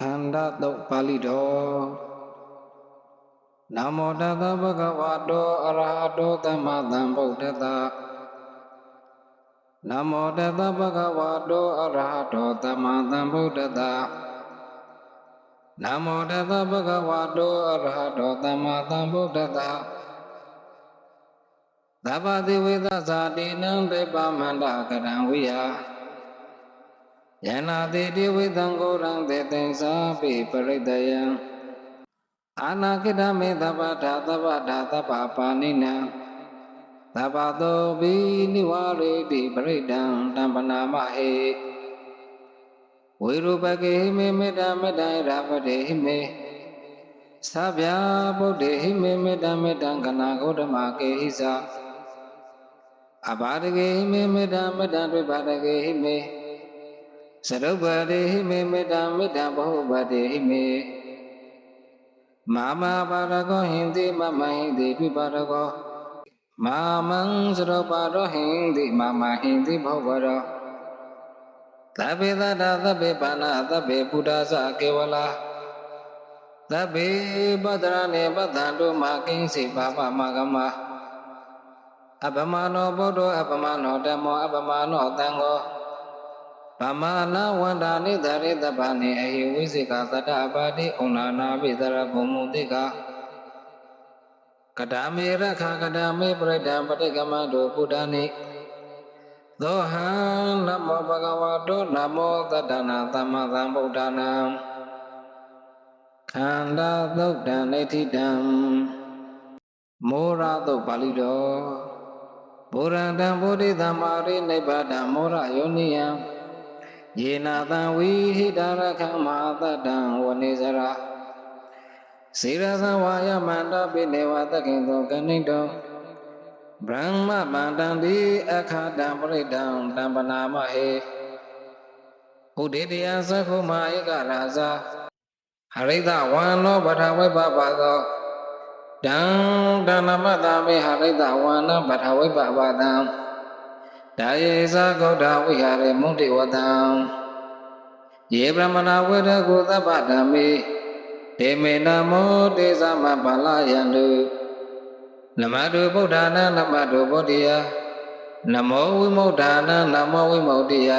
ခန္ဓာတုတ်ပါဠိတော်နမောတသဗ္ဗဂဝတောအရဟတောသမ္မာသမ္ဗုဒ္ဓတ္တနမောတသဗ္ဗဂဝတောအရဟတောသမ္မာသမ္ဗုဒ္ဓတ္တနမောတသဗ္ဗဂဝတောအရဟတောသမ္မာသမ္ဗုဒ္ဓတ္တသဗ္ဗတိဝိသဇာတိနံတေပမန္တကရံဝိယ ယနာတိတိဝိသံကိုရံတေသင်္စာပိပရိတယံအာနာကိတမေသဗ္ဗဓာသဗ္ဗဓာသဗ္ဗပါဏိနံသဗ္ဗသောဘိနိဝရေတိပရိဒံတံပနာမဟေဝေရုပကေဟိမေမေတ္တာမေတ္တာရာပတေဟိမေသဗ္ဗယဗုဒ္ဓေဟိမေမေတ္တာမေတ္တံကနာဂௌတမကေဟိသာအဘာဒကေဟိမေမေတ္တာမေတ္တာတွေ့ပါဒကေဟိမေ စရုပ္ပတေဟိမေမေတ္တာမေတ္တာဘဟုပတေဟိမေမာမပါရကောဟိန္တိမမဟိန္တိတွေ့ပါရကောမာမံစရုပ္ပရောဟိန္တိမာမဟိန္တိဘဟုပရောသဗ္ဗေသတ္တသဗ္ဗေပါဏသဗ္ဗေပုဒ္ဒသကေဝလာသဗ္ဗေပတ္တရနေပတ္တံတို့မာကိဉ္စီပါပမကမအပမနောဗုဒ္ဓအပမနောဓမ္မောအပမနောသံဃော ဗမာနာဝန္တာနိသရိတပနိအဟိဝိစေကသတ္တပါတိဩနာနာပိသရဘုံမုတိကကတာမေရခကတာမေပရိဒံပဋိကမတုပုဒ္ဒနိသောဟံနမောဘဂဝတောနမောတတ္တနာသမ္မာသမ္ဗုဒ္ဓနာခန္ဓာသုတ်တံနေတိတံမောရသုတ်ပါဠိတော်ဗုရံတံဗုဒ္ဓသမ္မာရိနိဗ္ဗာန်မောရယောနိယံ ယေနာတံဝိဟိတရခမဟာတတံဝနေစရစေရသဝါယမန္တပိနေဝတကိသောကဏိတောဗြဟ္မဗန္တံတိအခါတံပရိဒံတံပနာမဟေဥဒေတယသက္ခုမာဧကရာဇာဟရိတဝန္နောပထဝိပပသောတံတဏမတမေဟရိတဝန္နပထဝိပပတံ ဒါယေဇာဂௌဒဝိဟာရေမုန်တိဝတံယေဗြဟ္မဏဝေရကုသဗ္ဗဓမ္မေဒေမေနမောတေသမပါဠယန္တုနမတုဗုဒ္ဓနာနမတုဗုဒ္ဓယနမောဝိမု ക്ത နာနမောဝိမု ക്തി ယ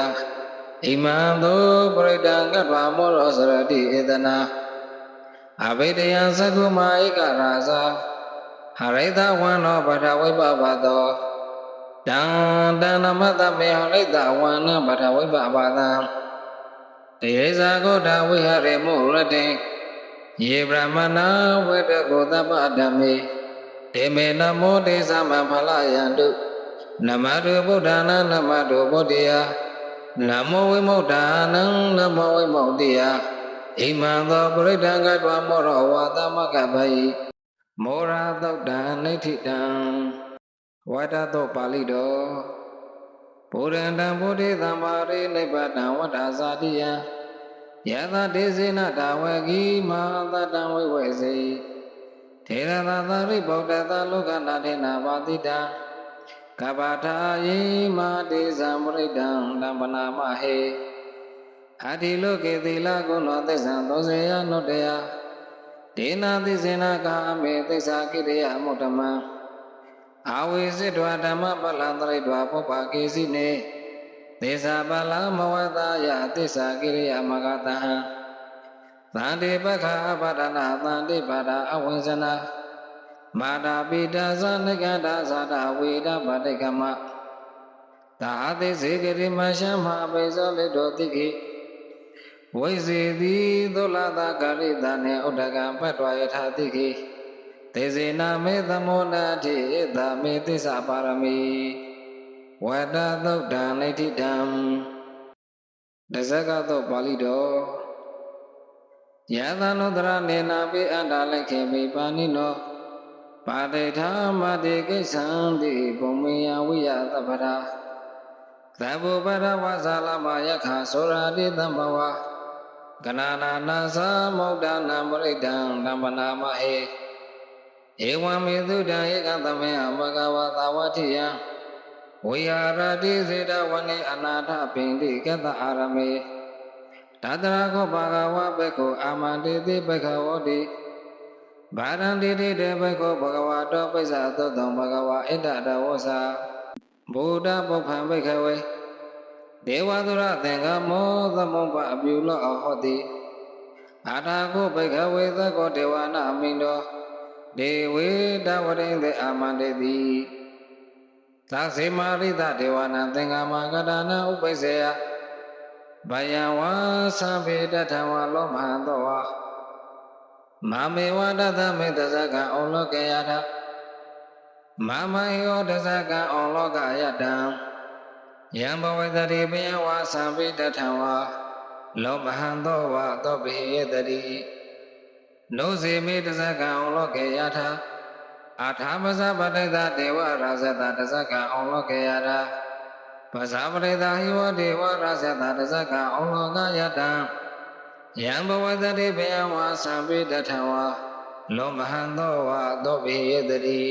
ဣမံသောပရိဒံကတ္တဝမောရောစရတိဧတနာအဘိဒယံသကုမာဧကရာဇာဟရိတဝန္နောပထဝိပပသော တံတဏမတမေဟရိတဝန္နပထဝိပပသံတယေဇာကောဓဝိဟရေမုရတေယေဗြဟ္မဏဝေတကောသဗ္ဗဓမ္မေဒေမေနမောတေသမဖလယန္တုနမတုဗုဒ္ဓနာနမတုဗုဒ္ဓယနမောဝိမု ക്ത နံနမောဝိမု ക്തി ယဣမံသောပရိဒံကတ္တဝမောရဝါသမကပယိမောရာသုတ်တံနိဋ္ဌိတံ ဝါဒသောပါဠိတော်ဘုရန္တံဘုဒ္ဓသမ္မာရိနိဗ္ဗာန်ဝတ္တာဇာတိယံယသဒေဇေနတာဝဂီမဟာတတံဝိဝေစေထေရသာသရိဗုဒ္ဓသာလောကနာထေနာပါတိတံကပ္ပထာယေမာတိဇံပရိဒံတံပနာမဟေအတိလောကေသီလကုဏောသစ္ဆံသောစေယနုတ္တယဒေနာသိစေနာကာမေသစ္စာကိရိယမုတ္တမံ အာဝေစစ်တွာဓမ္မပလံတရိတွာပုပ္ပကေစီနေသေစာပလံမဝတယသစ္စာကိရိယမဂတဟံသန္တိပခအပဒနာသန္တိပါဒအဝိဇ္ဇနာမာတာပိတဇာနိကတာဇာတဝေဒဗတိကမသာသိစေကရိမရှမပိဇောလိတောတိခိဝိဇေတိသုလတာကာရိတနေဥဒ္ဒကံပတ္တဝယထာတိခိ သေဇေနာမေသမောနာတိဧတမေသစ္စာပါရမီဝတ္တသုတ်တံနိဋ္ဌိတံတဇကသောပါဠိတော်ယသနုတရနေနာပိအန္တလိုက်ခေမိပါဏိနောပါတိထာမတိကိစ္ဆံတိဘုံမေယဝိယသဗ္ဗရာသဗ္ဗပရဝဇာလမယခသောရာတိတံဘဝကနာနာနာသမௌဒနာပရိဒံဓမ္မနာမဟေ ဧဝံမေသုတံဧကသမေအဘဂဝသာဝတိယံဝိဟာရတိစေတဝနေအနာထပင်တိကတအာရမေတတရာခောဘာဂဝဘေက္ခုအာမန္တိတိဘေက္ခဝတိဗာရန္တိတိတေဘေက္ခုဘဂဝတောပိစ္ဆာသုတ္တံဘဂဝဣတ္တတဝောစာဘုဒ္ဓပုပ္ပံဘေက္ခဝေဒေဝသုရသင်္ကမောသမုပ္ပအပြုလောအဟောတိအာထာကိုဘေက္ခဝေသကောဒေဝနာမိန်တော ဒေဝေတဝရိန်သေအာမန္တိတိသာစေမာရိတဒေဝနာသင်္ကမကတနာဥပိစ္ဆေယဗယံဝါသံပေတထံဝါလောမဟံသောဝါမာမေဝတသမေတဇကံဩလောကေယထမာမဟေယောတဇကံဩလောကယတံယံဘဝေတတိပယဝါသံပေတထံဝါလောမဟံသောဝါသောပိယေတတိ နောစေမေတဇကံဩလောကေယထအာထာမဇပတိတဒေဝရာဇတတဇကံဩလောကေယထပဇာပရိသဟိဝဒေဝရသတတဇကဩလောကယတံယံဘဝတတိဘေယဝါသံပိတထဝါလောမဟံသောဝါသောဘေယတတိ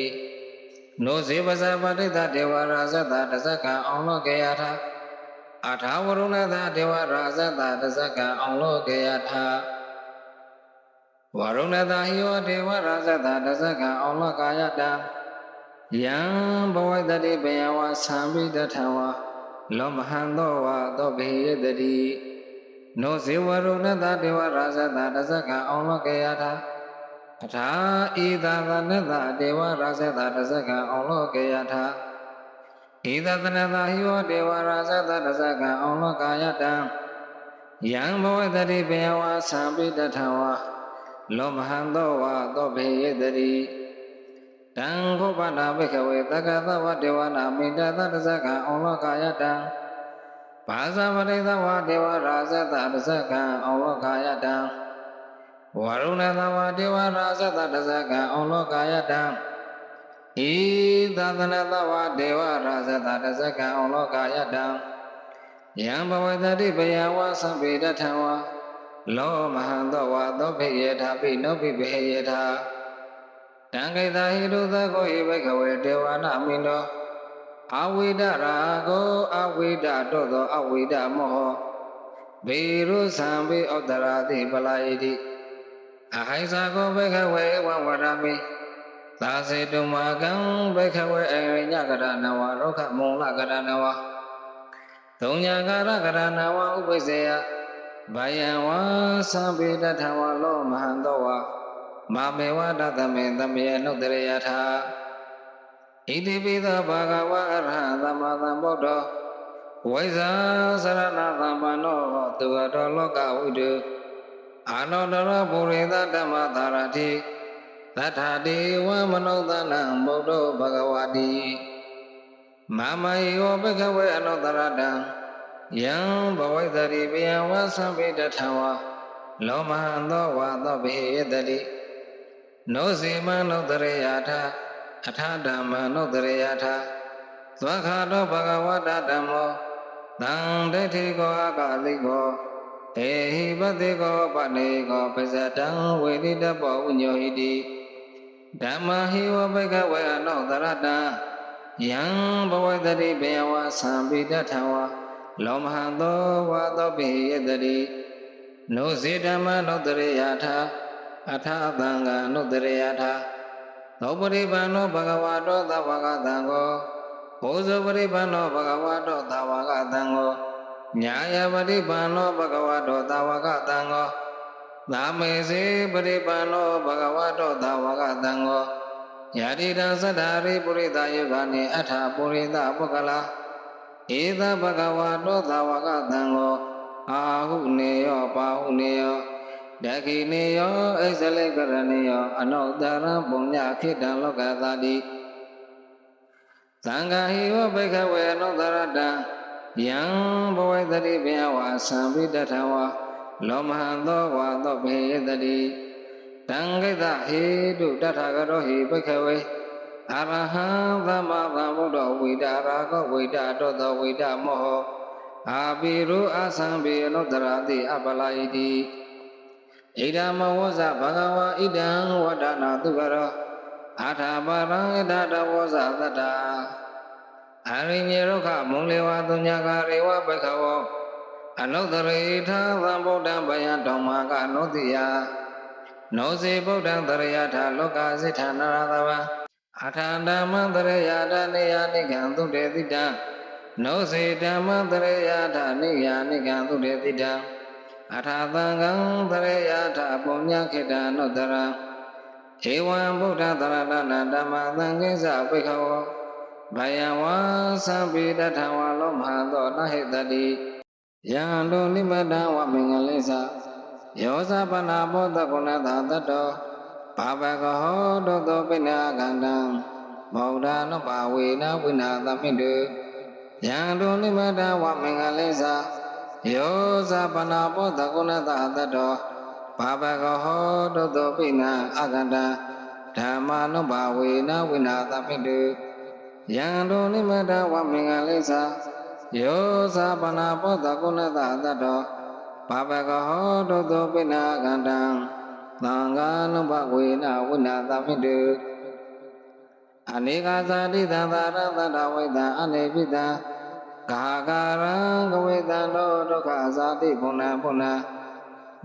နောဇေပဇာပရိသဒေဝရသတတဇကဩလောကယထအထာဝရုဏသဒေဝရသတတဇကဩလောကယထ ဝရုဏသဟိဝဒေဝရသတတဇကဩလောကယတံယံဘဝတတိဘေယဝါသံပိတထဝါလောမဟံသောဝါသောဘေယတတိနောဇေဝရုဏတဒေဝရာဇတတဇကံအောင်လောကေယထာအထာဤသာသနတဒေဝရာဇတတဇကံအောင်လောကေယထာဤသတနတဟိဝဒေဝရာဇတတဇကံအောင်လောကာယတံယံဘဝတတိဘေယဝါသံပိတထဝါ လောမဟံသောဝါသောဘေယတတိတံခောပနာဘိခဝေတက္ကသဝဒေဝနာမိတ္တသတ္တဇကံအောင်လောကာယတံဘာဇပရိသဝဒေဝရာဇတတဇကံအောင်လောကာယတံဝရုဏသဝဒေဝရာဇတတဇကံအောင်လောကာယတံဣသသနသဝဒေဝရာဇတတဇကံအောင်လောကာယတံယံဘဝတတိပယဝသံပေတထံဝ လောမဟံသောဝသောဖိယေထာပိနောပိဘေယေထာတံခိတာဟိတုသကောဟိဘိကဝေဒေဝနာမိန်တော်အဝိဒရာကိုအဝိဒတောသောအဝိဒမောဟဘေရုသံဘေဩတရာတိပလာယတိအဟိဇာကိုဘိကဝေဝဝရမိသာစေတုမာကံဘိကဝေအရိညကရဏဝရောခမုံလကရဏဝသုံးညာကာရကရဏဝဥပိစေယ ဗယံဝသံဘေတထဝလောမဟံသောဝါမာမေဝတသမေသမေနုတရေယထာဣတိပိသောဘာဂဝအရဟံသမ္မာသမ္ဗုဒ္ဓောဝိဇာစရဏသမ္ပန္နောသူအတော်လောကဝိတုအာနောတရပုရိသဓမ္မသာရတိသတ္ထာတိဝမနုဿနံဗုဒ္ဓောဘဂဝတိမမယောဘဂဝေအနုတရတံ ယံဘဝိတရိပယံဝသံပိတထဝါလောမဟံသောဝါသောဘေယတတိနောစီမနုတရေယထာအထာဓမ္မနုတရေယထာသွခါတောဘဂဝတဓမ္မောတံဒိဋ္ဌိကောအကလိကောဧဟိပတိကောပနေကောပဇတံဝေတိတပောဝညောဟိတိဓမ္မဟိဝဘဂဝေအနောတရတံယံဘဝတတိဘေယဝသံပိတထဝါ လောမဟံသောဝါသောပိယတတိနောဇေဓမ္မနုတရေယထာအထာသံဃာနုတရေယထာသောပရိပန္နောဘဂဝါတောသဗ္ဗကသံဃောဘောဇပရိပန္နောဘဂဝါတောသဗ္ဗကသံဃောညာယပရိပန္နောဘဂဝါတောသဗ္ဗကသံဃောသာမေစေပရိပန္နောဘဂဝါတောသဗ္ဗကသံဃောယာတိတံသတ္တာရိပုရိသယုဂာနိအထာပုရိသပုဂ္ဂလာ ဧသဘဂဝါတောသဗ္ဗကသံဃောအာဟုနေယောပါဟုနေယောဒခိနေယောအိဇလိကရဏေယောအနောတရံပုညခိတံလောကသာတိသံဃာဟိဝဘိခဝေအနောတရတံယံဘဝေတတိဘေဝါသံပိတထဝါလောမဟံသောဝါသောဘေယတတိတံခိတဟေတုတထကရောဟိဘိခဝေ အရဟံသမ္မာသမ္ဗုဒ္ဓဝိဒါရာကောဝိဒါတောသောဝိဒါမောဟအာပိရုအသံပိအနုတ္တရာတိအပလာယိတိဣဒံမဝဇဘဂဝါဣဒံဝဒနာသူကရောအာထာပရံဣဒတဝဇသတ္တာအရိညေရုခမုံလေဝသုညကာရေဝဘခဝောအနုတ္တရိထာသံဗုဒ္ဓံဗယံဓမ္မာကနောတိယနောစီဗုဒ္ဓံတရယထာလောကစိဌာနရသဝံ အထာဓမ္မံတရယထာနေယနိကံသုတေတိတံနောစီဓမ္မံတရယထာနေယနိကံသုတေတိတံအထာသံဃံတရယထာပုညခေတ္တနုတ္တရံဧဝံဗုဒ္ဓတရဏနာဓမ္မသံဃိစ္စပိခဝောဗယံဝါသံပိတထံဝါလောမဟာသောနဟိတတိယံတုနိမတံဝမင်္ဂလိသယောဇပနာဘောတကုဏသာတတော ဘာဝကဟောတောတောပိဏကန္တံဗုဒ္ဓနဘဝေနဝိနာသမိတုယံတုနိမတံဝမင်္ဂလိသယောဇပနာဘောတကုဏသာတတောဘာဝကဟောတောတောပိဏအကန္တံဓမ္မာနဘဝေနဝိနာသမိတုယံတုနိမတံဝမင်္ဂလိသယောဇပနာဘောတကုဏသာတတောဘာဝကဟောတုသောပိဏကန္တံ သံဃာနုဘဝေနဝိနာသမိတုအနေကာဇာတိသံသာရသတ္တဝိတံအနေပိတံဂါကာရံကဝေတံတောဒုက္ခဇာတိပုဏ္ဏပုဏ္ဏ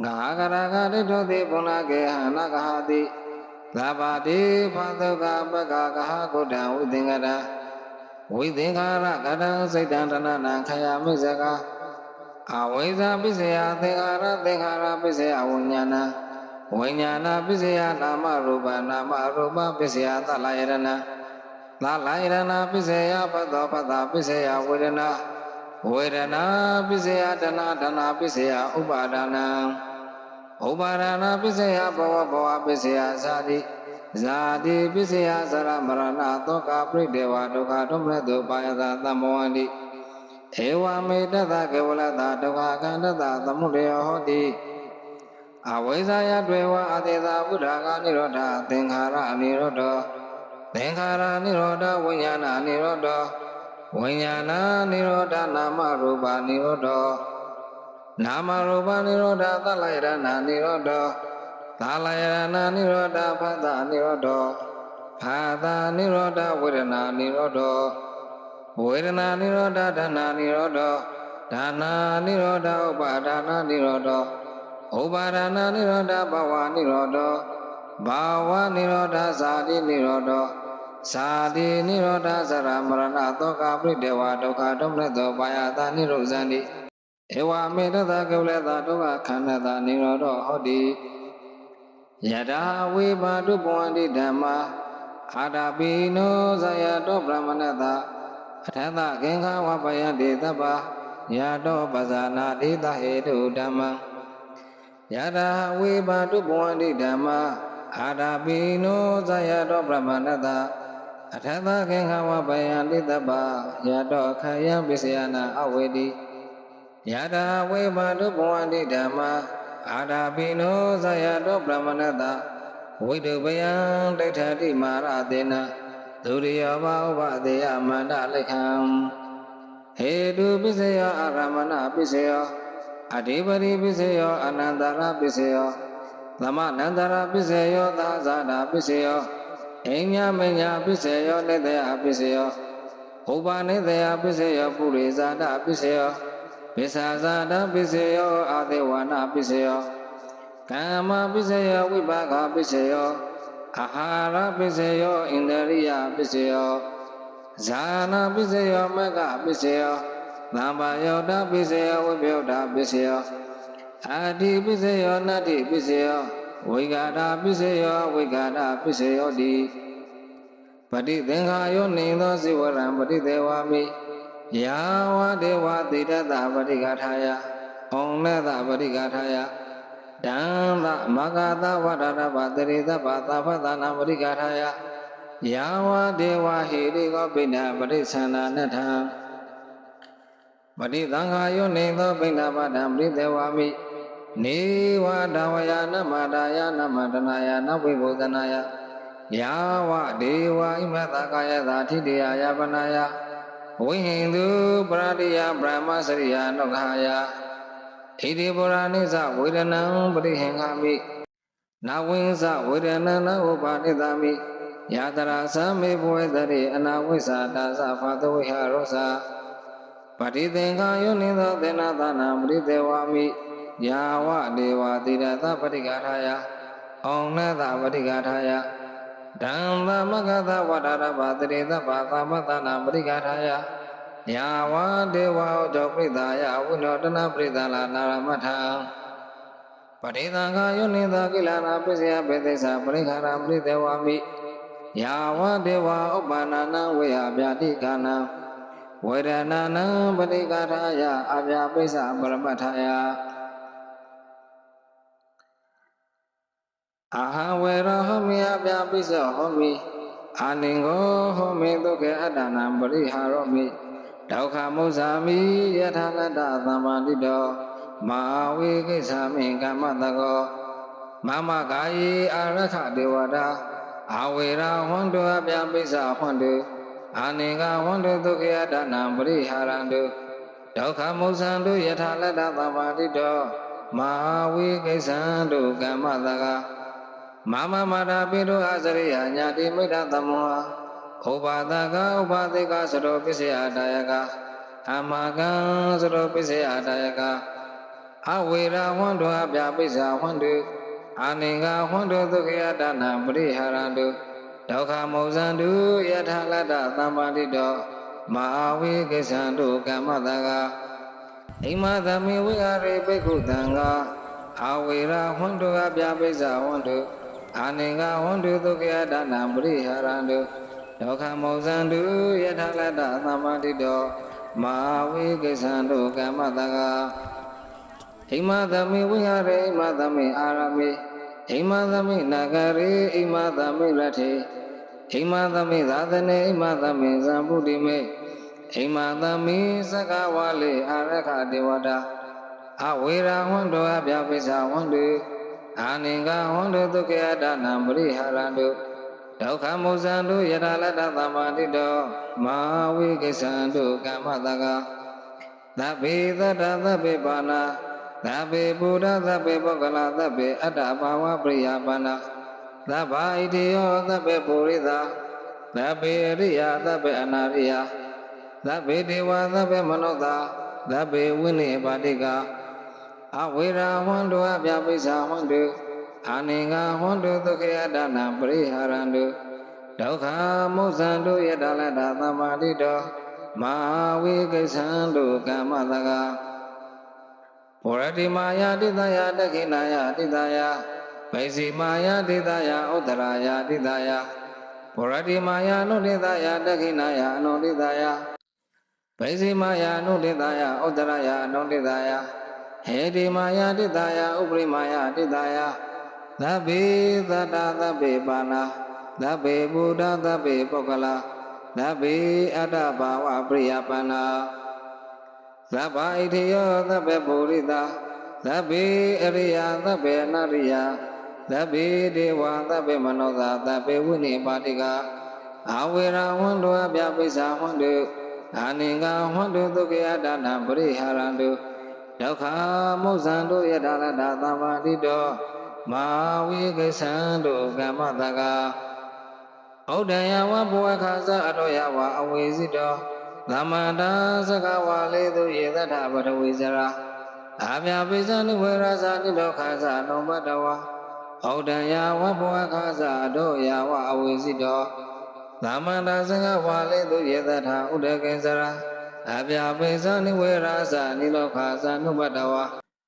ဂါကာရကတိတောတိပုဏ္ဏကေဟနဂဟတိသဗ္ဗတိဖသုကပက္ခကဟကုတံဝိသင်္ကရဝိသင်္ခာရကတံစိတ်တံတဏနာခယမိဇကာအဝိဇ္ဇာပစ္စယသင်္ခါရသင်္ခါရပစ္စယဝိညာဏ ဝိညာဏပစ္စယနာမရူပနာမရူပပစ္စယသလယရဏသလယရဏပစ္စယပတ္တောပတ္တပစ္စယဝေဒနာဝေဒနာပစ္စယတဏတဏပစ္စယဥပါဒနာဥပါဒနာပစ္စယဘဝဘဝပစ္စယဇာတိဇာတိပစ္စယသရမရဏသောကပရိဒေဝဒုက္ခဒုမရတုပါယတာသမ္မောဟတိဧဝမေတ္တကေဝလတာဒုက္ခကန္တတသမုဒယဟောတိ အဝိဇ္ဇာယတွေဝအတေသာဘုဒ္ဓဂာနိရောဓသင်္ခါရအနိရောဓသင်္ခါရနိရောဓဝိညာဏနိရောဓဝိညာဏနိရောဓနာမရူပနိရောဓနာမရူပနိရောဓသလယရဏနိရောဓသလယရဏနိရောဓဖသနိရောဓဖသနိရောဓဝေဒနာနိရောဓဝေဒနာနိရောဓဒါနာနိရောဓဒါနာနိရောဓဥပါဒါနာနိရောဓ ဥပါဒါနာနိရောဓဘဝနိရောဓဘာဝနိရောဓဇာတိနိရောဓဇာတိနိရောဓဇရမရဏသောကပရိဒေဝဒုက္ခဒုမနတောပါယတာနိရောဇန္တိဧဝမေတ္တကုလတဒုက္ခခန္ဓတာနိရောဓဟောတိယတာဝေဘာတုပဝန္တိဓမ္မာအာတာပိနောဇယတောဗြဟ္မဏတာအထသကင်္ခဝပယတိတပ္ပယာတောပဇာနာတိတဟေတုဓမ္မံ ယတာဝေဘာတုဘဝန္တိဓမ္မာအာတာပိနောဇယတောဗြဟ္မဏတအထသကင်္ခဝပယတိတပ္ပယာတောခယံပိစယနာအဝေတိယတာဝေဘာတုဘဝန္တိဓမ္မာအာတာပိနောဇယတောဗြဟ္မဏတဝိတုပယံဒိဋ္ဌတိမာရတေနဒုရိယောဘဥပဒေယမန္တလိခံဟေတုပစ္စယောအာရမဏပစ္စယော အဓိပတိပစ္စယောအနန္တရပစ္စယောသမနန္တရပစ္စယောသာဇာတာပစ္စယောအိညာမညာပစ္စယောနိတယပစ္စယောဥပနိတယပစ္စယောပုရိဇာတပစ္စယောပစ္ဆာဇာတပစ္စယောအာသေဝနာပစ္စယောကာမပစ္စယောဝိပါကပစ္စယောအာဟာရပစ္စယောဣန္ဒရိယပစ္စယောဇာနာပစ္စယောမကပစ္စယော သံပါယောတပစ္စယောဝိပယောတပစ္စယောအာတိပစ္စယောနတ္တိပစ္စယောဝိဂာဒပစ္စယောဝိဂာဒပစ္စယောတိပฏิသင်္ခာယောနေသောဇိဝရံပฏิသေဝမိယာဝဒေဝတိတတပฏิဃာထာယဩံနတပฏิဃာထာယဓမ္မမဂသဝရရပတရိသဗ္ဗသဗ္ဗသနာပရိကာထာယယာဝဒေဝဟိရိကောပိဏပရိသန္နာနထံ ပရိသံဃာယောနေသောပိဏပါဒံပရိသေဝမိနေဝဒဝယနမတာယနမတနာယနဝိဘုဒနာယယာဝဒေဝဣမတကာယသာထိတေယယပနာယဝိဟိန္တုပရတိယဗြဟ္မစရိယနုခာယဣတိပုရာနိသဝေဒနံပရိဟင်္ဂမိနဝိသဝေဒနံနဥပါနိသမိယတရာသမေဘဝေတရိအနာဝိသတာသဖာတဝိဟရောသ ပတိသင်္ခာယုနိသောသေနသနာပရိသေဝါမိယာဝဒေဝတိရသပရိကာထာယအောင်နသပရိကာထာယဒံသမဂသဝဒရဘသရိသဗ္ဗသမသနာပရိကာထာယယာဝဒေဝဩဇောပိသာယဝိနောတနာပရိသလာနာရမထံပရိသံဃာယုနိသောကိလနာပစ္စယပေသိသပရိခာရပရိသေဝါမိယာဝဒေဝဥပ္ပန္နနဝေယဗျာတိကနာ ဝေဒနာနံပရိကာထာယအဗျာပိစ္ဆပရမထာယအာဟဝေရဟမိအဗျာပိစ္ဆဟောမိအာနိငောဟောမိဒုက္ခေအတ္တနာပရိဟာရောမိဒုက္ခမုဇာမိယထာလတ္တသမ္မာတိတောမာဝေကိစ္ဆာမိကမ္မတကောမမကာယေအာရခဒေဝတာအာဝေရာဟွန်တောအဗျာပိစ္ဆဟွန်တု အာနိကဟွန်တုဒုက္ခယတနာပရိဟာရန္တုဒုက္ခမုဇံတုယထာလတ္တသမ္မာတိတောမာဝေကိစ္ဆံတုကမ္မတကောမမမာရာပိရုအစရိယညာတိမိတ္တသမောဥပါဒကဥပါသိကသရောပစ္စယတာယကအမကံသရောပစ္စယတာယကအဝေရာဝန္တောအပြပိစ္ဆာဝန္တုအာနိငါဝန္တောဒုက္ခယတနာပရိဟာရန္တု ဒုက္ခမောဇန္တုယထာလတ္တသမ္ပါတိတောမဟာဝေကိစ္ဆန္တုကမ္မတကအိမသမေဝိဟာရေပိက္ခုတံဃာအဝေရာဝန္တောအပြပိစ္ဆာဝန္တုအာနိငါဝန္တုဒုက္ခယတနာပရိဟာရန္တုဒုက္ခမောဇန္တုယထာလတ္တသမ္ပါတိတောမဟာဝေကိစ္ဆန္တုကမ္မတကအိမသမေဝိဟာရေအိမသမေအာရမေ အိမသမေနဂရေအိမသမေလထေအိမသမေသာသနေအိမသမေဇံဗုဒ္ဓိမေအိမသမေသကဝါလေအာရခဒေဝတာအဝေရာဝန္တောအပြပိစ္ဆာဝန္တုအာနိငါဝန္တုဒုက္ခယတနာပရိဟာရန္တုဒုက္ခမုဇံတုယထာလတ္တသမ္မာတိတောမာဝိကိစ္ဆန္တုကမ္မတကသဗ္ဗေသတ္တသဗ္ဗေပါဏာ သဗ္ဗေပုဒ္ဓသဗ္ဗေပုဂ္ဂလသဗ္ဗေအတ္တဘာဝပရိယပါဏာသဗ္ဗဣတိယောသဗ္ဗေပုရိသသဗ္ဗေအရိယသဗ္ဗေအနာရိယသဗ္ဗေဒေဝသဗ္ဗေမနောသာသဗ္ဗေဝိနိပါတိကအဝေရာဟွန်တောအပြပိစ္ဆာဟွန်တုအာနိငါဟွန်တုဒုက္ခယတနာပရိဟာရန္တုဒုက္ခမုဇံတုယတလတ္တသမ္မာတိတောမဟာဝိကိစ္ဆံတုကမ္မတကာ ဘောရတိမာယာတိတယတခိနာယတိတယဗိစီမာယာတိတယဥဒရာယတိတယဘောရတိမာယာနုတိတယတခိနာယအနုတိတယဗိစီမာယာနုတိတယဥဒရာယအနုတိတယဟေတိမာယာတိတယဥပရိမာယာတိတယသဗ္ဗေသတ္တသဗ္ဗေပါဏာသဗ္ဗေဘုဒ္ဓသဗ္ဗေပုဂ္ဂလာသဗ္ဗေအတ္တဘာဝပရိယပန္နာ သဗ္ဗဣတိယောသဗ္ဗေပုရိသသဗ္ဗေအရိယသဗ္ဗေအနရိယသဗ္ဗေဒေဝသဗ္ဗေမနောသာသဗ္ဗေဝိနိပါတိကအဝေရဝန္တောအပြပိစ္ဆာဝန္တုအာနိငါဝန္တုဒုက္ခယတနာပရိဟာရန္တုဒုက္ခမုဇ္ဇံတို့ယထာလတ္တသဗ္ဗတိတောမာဝိကိသံတို့ကမ္မတကဩဒယဝဘဝခာဇအတောယဝအဝေစိတော သမန္တာသကဝါလေသူယေသထပထဝီဇရာအာမြပိဇာနိဝေရဇာနိတောခာဇအလုံးပတဝဩဒယဝဘဝခာဇအတောယဝအဝေစိတောသမန္တာသကဝါလေသူယေသထဥဒကေဇရာအပြပိဇာနိဝေရဇာနိလောခာဇနုပတဝ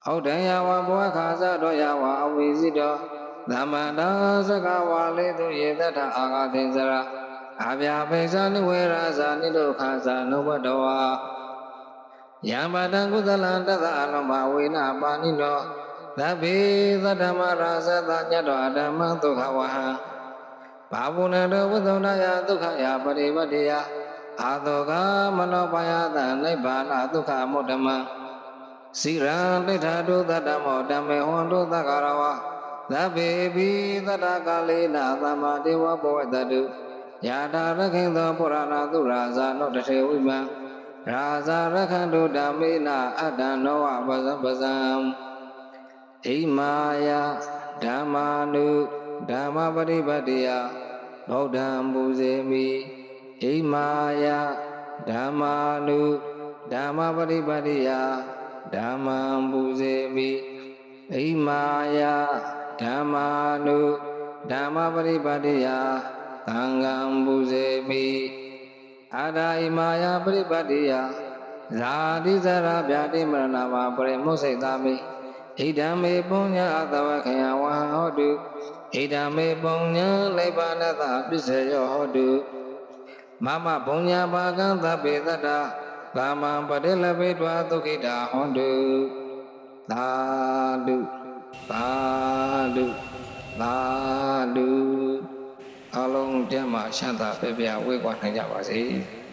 ဩဒံယဝဘောခာသတောယဝအဝိဇိတောသမန္တာသကဝါလေသူယေတထအာဂသေစရာ အဗျာပိသနိဝေရာဇာနိဒုခာဇာနုဘတဝါယံပါတံကုသလံတသအလုံးမဝေနပါဏိနောသဗ္ဗေသတ္တမရာဇတညတောအဓမ္မဒုက္ခဝဟံဘာဝုဏတောဝုသုဏယဒုက္ခယပရိဝတ္တိယအာသောကမနောပါယတနိဗ္ဗာနဒုက္ခမုဒ္ဓမံစိရံတိထာတုတတ္တမောဓမ္မေဟွန်တုသက္ကာရဝသဗ္ဗေပိသတ္တကာလေနာသမ္မာဒေဝဘဝတတု ယာတာရခိန်သောပုရဏသုရာဇာနောတထေဝိမံရာဇာရခန္တုဓမ္မေနာအတ္တနောဝပဇံပဇံအိမာယဓမ္မာနုဓမ္မပရိပတ်တိယဗုဒ္ဓံပူဇေမိအိမာယဓမ္မာနုဓဓမ္မပရိပါတိယဓမ္မံပူဇေမိဣမာယဓမ္မာနုဓမ္မပရိပါတိယ သံဃံပူဇေမိအာဒာဣမာယပရိပါတိယဇာတိဇရာဗျာတိမရဏဝပရိမုစိတ်သာမိဣဒံမေပုညအတဝခယဝဟဟောတုဣဒံမေပုညနိဗ္ဗာနတပစ္စယောဟောတုမမဘုံညာဘာကံသဗ္ဗေတတ္တကာမံပတိလဘေတွာဒုက္ခိတာဟောတုသာတုသာတုသာတု အလုံးကျမ်းမှာရှမ်းသာပြပြဝေးကွာနိုင်ကြပါစေ။